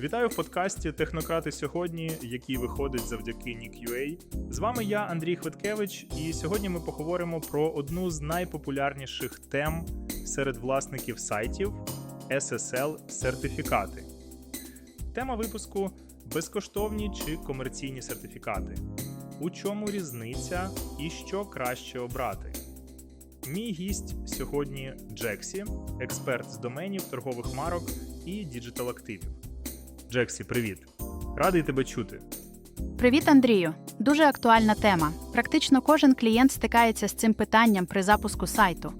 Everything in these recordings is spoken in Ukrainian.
Вітаю в подкасті Технократи сьогодні, який виходить завдяки NIC.UA. З вами я, Андрій Хвиткевич, і сьогодні ми поговоримо про одну з найпопулярніших тем серед власників сайтів SSL сертифікати. Тема випуску безкоштовні чи комерційні сертифікати. У чому різниця і що краще обрати? Мій гість сьогодні Джексі, експерт з доменів, торгових марок і діджитал-активів. Джексі, привіт! Радий тебе чути. Привіт, Андрію. Дуже актуальна тема. Практично кожен клієнт стикається з цим питанням при запуску сайту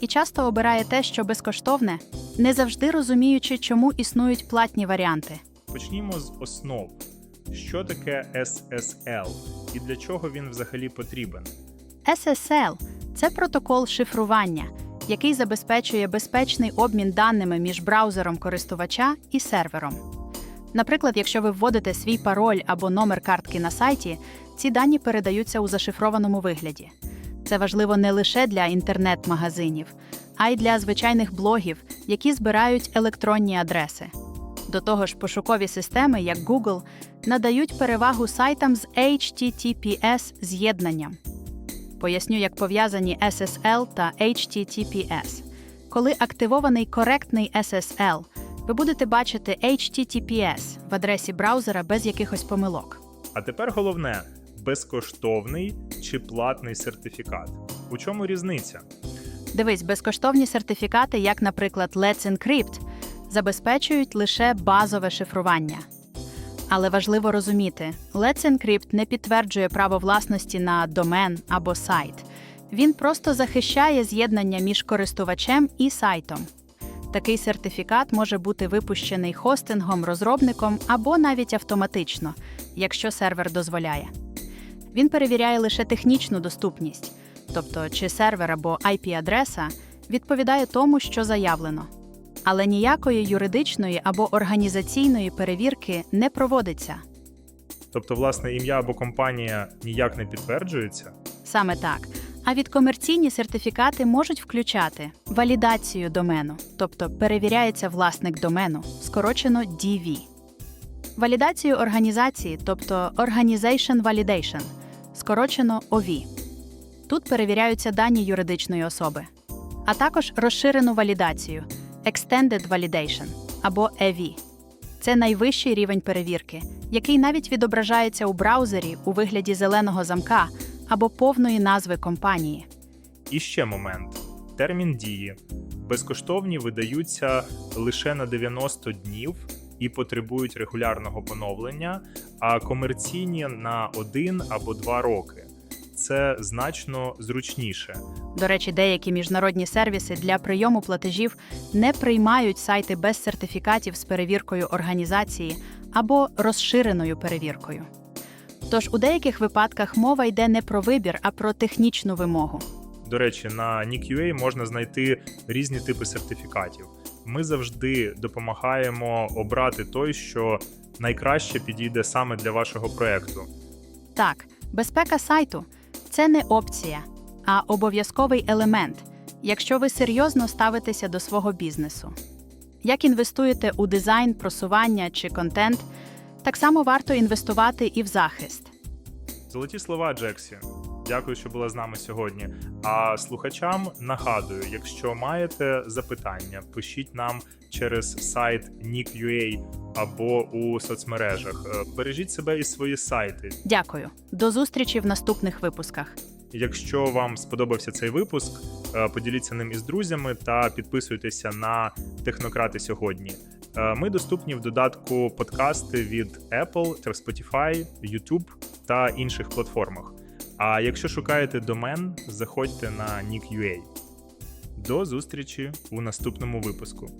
і часто обирає те, що безкоштовне, не завжди розуміючи, чому існують платні варіанти. Почнімо з основ. Що таке SSL і для чого він взагалі потрібен? SSL – це протокол шифрування, який забезпечує безпечний обмін даними між браузером користувача і сервером. Наприклад, якщо ви вводите свій пароль або номер картки на сайті, ці дані передаються у зашифрованому вигляді. Це важливо не лише для інтернет-магазинів, а й для звичайних блогів, які збирають електронні адреси. До того ж, пошукові системи, як Google, надають перевагу сайтам з HTTPS з'єднанням. Поясню, як пов'язані SSL та HTTPS. Коли активований коректний SSL, ви будете бачити HTTPS в адресі браузера без якихось помилок. А тепер головне: безкоштовний чи платний сертифікат. У чому різниця? Дивись, безкоштовні сертифікати, як, наприклад, Let's Encrypt, забезпечують лише базове шифрування. Але важливо розуміти, Let's Encrypt не підтверджує право власності на домен або сайт. Він просто захищає з'єднання між користувачем і сайтом. Такий сертифікат може бути випущений хостингом, розробником або навіть автоматично, якщо сервер дозволяє. Він перевіряє лише технічну доступність, тобто чи сервер або IP-адреса відповідає тому, що заявлено. Але ніякої юридичної або організаційної перевірки не проводиться. Тобто, власне, ім'я або компанія ніяк не підтверджується? Саме так. А відкомерційні сертифікати можуть включати валідацію домену, тобто перевіряється власник домену, скорочено DV. Валідацію організації, тобто Organization Validation, скорочено OV. Тут перевіряються дані юридичної особи, а також розширену валідацію Extended Validation або EV. Це найвищий рівень перевірки, який навіть відображається у браузері у вигляді зеленого замка або повної назви компанії. І ще момент: термін дії. Безкоштовні видаються лише на 90 днів і потребують регулярного поновлення, а комерційні на 1 або 2 роки. Це значно зручніше. До речі, деякі міжнародні сервіси для прийому платежів не приймають сайти без сертифікатів з перевіркою організації або розширеною перевіркою. Тож у деяких випадках мова йде не про вибір, а про технічну вимогу. До речі, на NIC.UA можна знайти різні типи сертифікатів. Ми завжди допомагаємо обрати той, що найкраще підійде саме для вашого проекту. Так, безпека сайту це не опція, а обов'язковий елемент, якщо ви серйозно ставитеся до свого бізнесу. Як інвестуєте у дизайн, просування чи контент, так само варто інвестувати і в захист. Золоті слова, Джексі. Дякую, що була з нами сьогодні. А слухачам нагадую, якщо маєте запитання, пишіть нам через сайт NIC.UA або у соцмережах. Е, Бережіть себе і свої сайти. Дякую. До зустрічі в наступних випусках. Якщо вам сподобався цей випуск, поділіться ним із друзями та підписуйтеся на технократи сьогодні. Е, Ми доступні в додатку подкасти від Apple, Spotify, YouTube та інших платформах. А якщо шукаєте домен, заходьте на nick.ua. До зустрічі у наступному випуску.